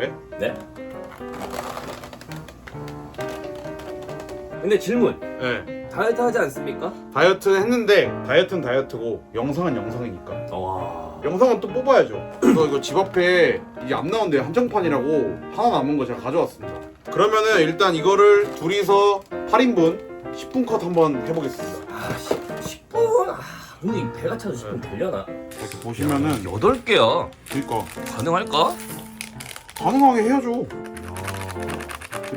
네? 네. 근데 질문. 네. 다이어트 하지 않습니까? 다이어트는 했는데 다이어트는 다이어트고 영상은 영상이니까 와. 영상은 또 뽑아야죠. 그래서 이거 집 앞에 이게 안 나온데 한정판이라고 하나 남은 거 제가 가져왔습니다. 그러면은 일단 이거를 둘이서 8인분 10분 컷 한번 해보겠습니다. 아, 10, 10분? 아, 근데 이 배가 차도 10분 되려나? 이렇게 보시면은 8개야. 그러니까 가능할까? 가능하게 해야죠.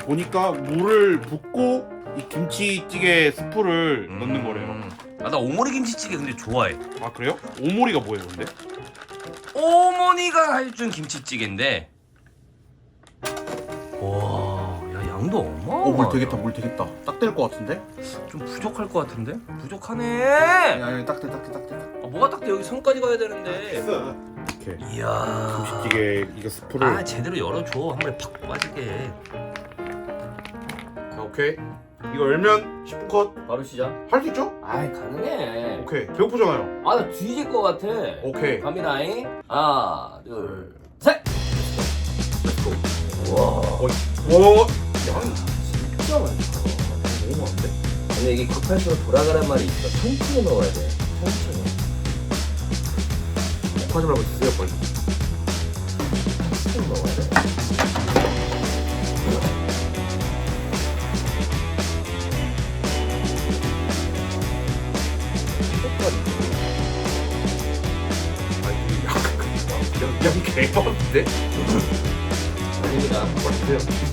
보니까 물을 붓고 이 김치찌개 스프를 넣는 거래요. 아, 나 오모리 김치찌개 근데 좋아해. 아 그래요? 오모리가 뭐예요, 근데? 어머니가 해준 김치찌개인데. 양도 어마어마. 물 되겠다. 딱 될 것 같은데? 좀 부족할 것 같은데? 부족하네. 아니 딱돼, 딱돼, 딱돼. 아, 뭐가 딱 돼? 여기 선까지 가야 되는데. 이렇게 이야. 김치찌개 이거 스프를. 아 제대로 열어줘 한 번에 팍 빠지게. 자, 오케이. 이거 열면 10분 컷. 바로 시작. 할 수 있죠? 아이 가능해. 오케이. 배고프잖아요. 아 나 뒤질 것 같아. 오케이. 갑니다잉. 하나 둘 셋. 와. 오. 양 진짜 많다. 너무 많은데? 근데 이게 급할수록 돌아가란 말이 있어. 천천히 먹어야 돼. 천천히. 하지 말고 드세요 빨리. 천천히 먹어야 돼. 아니 약간 그냥 그냥 개빡인데? 아닙니다. 맛있어요.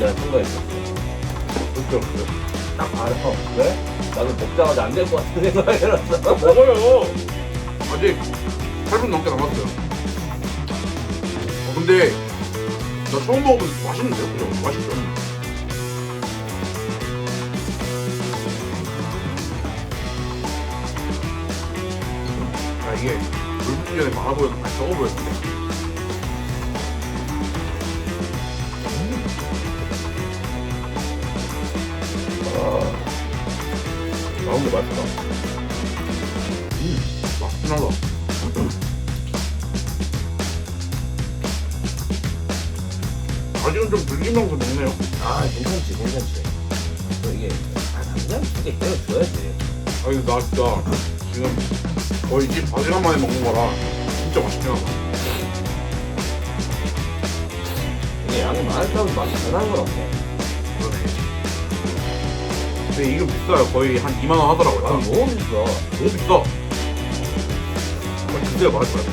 같은 데는 생각했어. 그렇죠. 그렇죠. 딱 알아. 왜? 나는 먹자마자 안 될 것 같은 생각이 들었어. 먹어요. 아직 8분 넘게 남았어요. 어, 근데 나 처음 먹어보는데 맛있는데요? 그죠? 맛있죠? 아 이게 물 붓기 전에 많아 보여서 많이 적어 보였는데 거 맛있다. 맛있긴 하다. 아직은 좀 들리면서 먹네요. 아, 괜찮지, 괜찮지. 또 이게, 아, 당장 두개 때려줘야지. 아니 나 진짜 지금 거의 집 4시간 만에 먹는 거라 진짜 맛있긴 하다. 이게 양이 많다고 맛이 변한 건 없네. 근데 이거 비싸요. 거의 한 2만 원 하더라고요. 아, 너무 비싸. 너무 비싸. 아니, 그때가 말할 거야.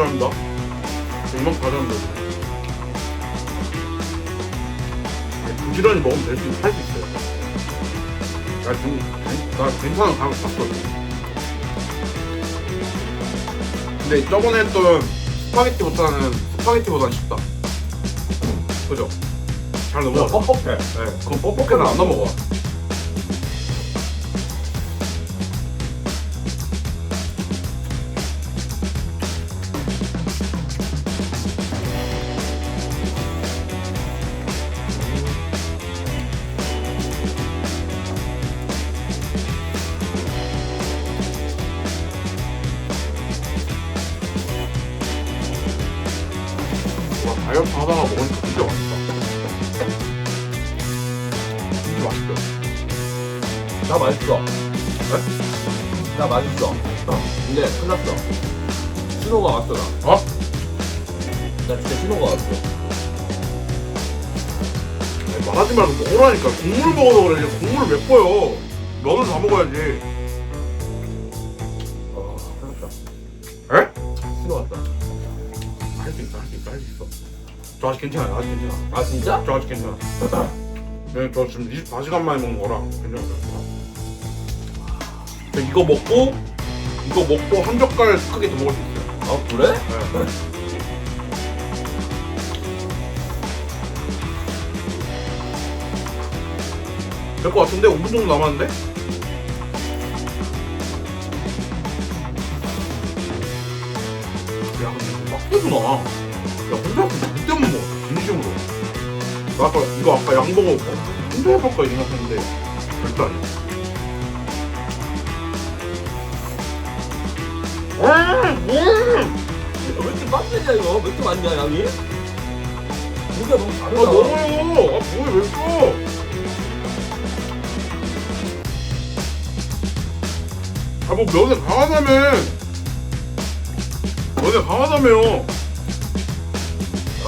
가져갑니다. 이만큼 가져갑니다. 아니, 부지런히 먹으면 될 수, 할수 있어요. 나 지금, 괜- 나 괜찮은 가격 봤어. 근데 저번에 했던 스파게티보다는 스파게티보다는 쉽다. 그죠? 잘너 넘어가. 뻑뻑해. 네, 그건 뻑뻑해서 안 넘어가. 와, 다이어트 하다가 먹으니까 진짜 맛있다. 진짜 맛있다. 나 맛있어. 네? 나 맛있어. 근데 큰일 났어. 신호가 왔어, 나. 어? 나 진짜 신호가 왔어. 아니, 말하지 말고 먹으라니까. 국물 먹어서 그래. 이제 국물을 몇 퍼요. 면을 다 먹어야지. 저 아직 괜찮아요, 아직 괜찮아. 아, 진짜? 저 아직 괜찮아. 네, 저 지금 24시간 만에 먹는 거라 괜찮아요. 근데 이거 먹고, 이거 먹고 한 젓갈 크게 더 먹을 수 있어요. 아, 그래? 네. 될 것 같은데? 5분 정도 남았는데? 야 근데 이거 빡세구나 야 혼자 못 먹어 진심으로 나 아까 이거 아까 양 보고 혼자 해볼까 이 생각했는데 절대 아니야 음, 음. 왜 이렇게 빡세냐, 이거? 왜 이렇게 많냐, 양이? 고기가 너무 아 다르다. 먹어요 아 뭐야 왜 써? 아뭐 면에 강하다며 면에 강하다며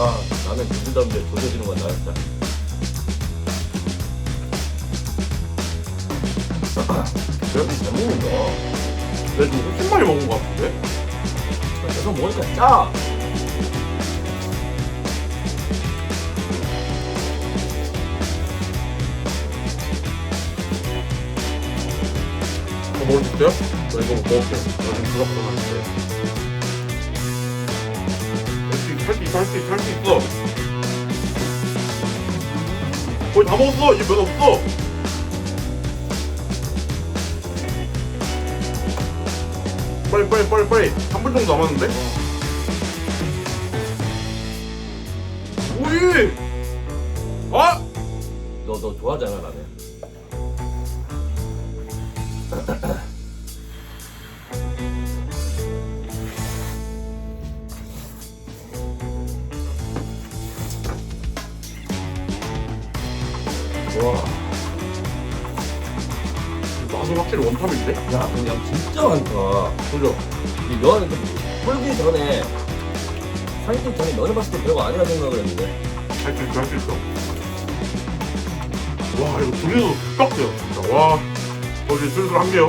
아, 나는 누구다운데 조져지는 건 나였다. 그래도 잘 먹는다. 내가 좀 훨씬 많이 먹은 것 같은데? 계속 먹으니까 짜. 수 있어요? 저 이거 먹을게요 나 지금 가 할수 있어 할 수 있어 할 수 있어 거의 다 먹었어 이제 면 없어 빨리 빨리 빨리 빨리 3분 정도 남았는데? 뭐해 아! 너, 너 좋아하잖아, 라면. 와 맛은 확실히 원탑인데? 야, 근데 양 진짜 많다. 그죠? 이 면은 좀 풀기 전에, 삶기 전에 면을 봤을 때 별거 아니라 생각을 했는데. 할 수 있어 할 수 있어 와 이거 둘이서 빡세요 진짜 와 어제 슬슬 한개요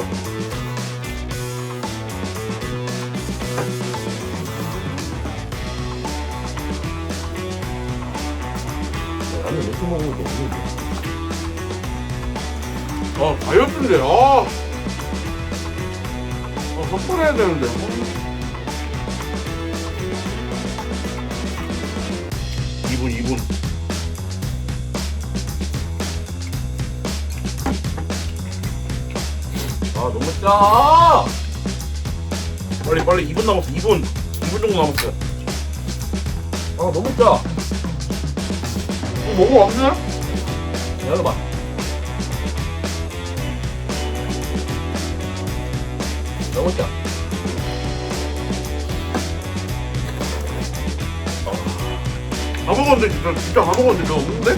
라면 이렇게 먹으면 너무 아 다이어트인데 아 아, 섭섭해야 되는데 아. 2분 2분 아, 너무 짜! 빨리 빨리 2분 남았어 2분 2분 정도 남았어 아, 너무 짜! 어, 먹어봤냐? 열어봐. 짜. 다 먹었는데 진짜 진짜 다 먹었는데 저 없는데? 야,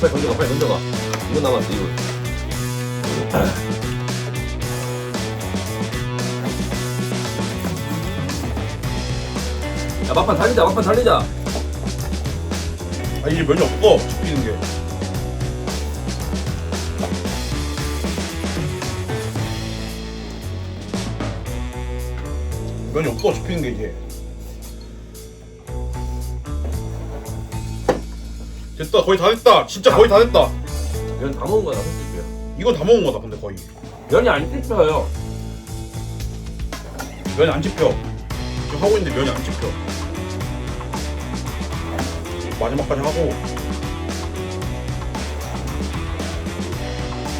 빨리 던져가, 빨리 던져가. 이거 남았어, 이거. 야, 막판 달리자, 막판 달리자. 아 이제 면이 없어 집히는 게 면이 없어 집히는 게 이제 됐다 거의 다 됐다 진짜 거의 다 됐다 면 다 먹은 거야, 솔직히. 이거 다 먹은 거다 근데 거의 면이 안 찝혀요. 면이 안 집혀 지금 하고 있는데 면이 안 씹혀. 마지막까지 하고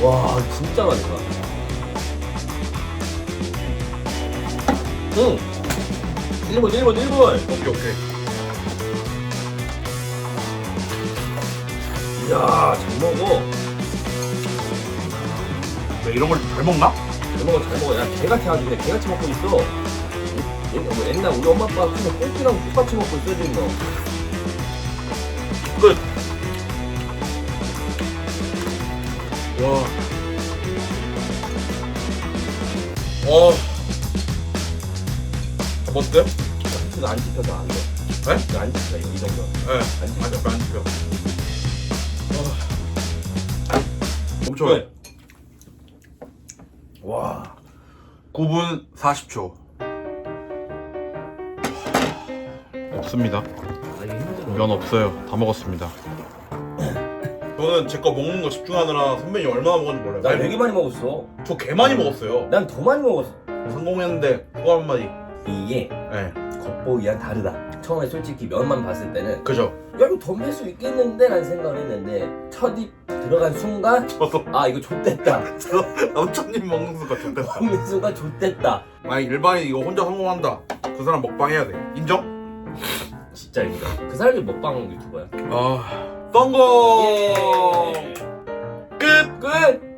와 진짜 맛있다. 응. 1분 1분 1분. 오케이 오케이. 이야 잘 먹어. 왜 이런 걸 잘 먹나? 잘 먹어 잘 먹어. 야 개같이 아주 그냥 개같이 먹고 있어. 옛- 뭐 옛날 우리 엄마 아빠 그냥 꼬끼랑 똑같이 먹고 있어 지금 너. 끝. 와. 와. 어때요? 이거 안 씹혀서 안 돼. 네? 안 씹혀 이거 이 정도. 네. 안 씹혀 안 씹혀. 멈춰요. 왜? 와. 9분 40초. 없습니다. 아. 면 없어요. 다 먹었습니다. 저는 제 거 먹는 거 집중하느라 선배님 얼마나 먹었는지 몰라요. 나 되게 많이 먹었어. 저개 많이 먹었어요. 난 더 많이 먹었어. 성공했는데 그거 한마디. 이게 네. 겉보기랑 다르다. 처음에 솔직히 면만 봤을 때는 그죠? 야 이거 덤빌 수 있겠는데 라는 생각을 했는데 첫 입 들어간 순간 저도 아 이거 좆됐다. 남천님 먹는 순간 좋겠다. 먹는 순간 좆됐다. 만약 일반인 이거 혼자 성공한다. 그 사람 먹방 해야 돼. 인정? 진짜 인정. 그 사람이 먹방 유튜버야. 아. 성공! 예. 끝! 끝!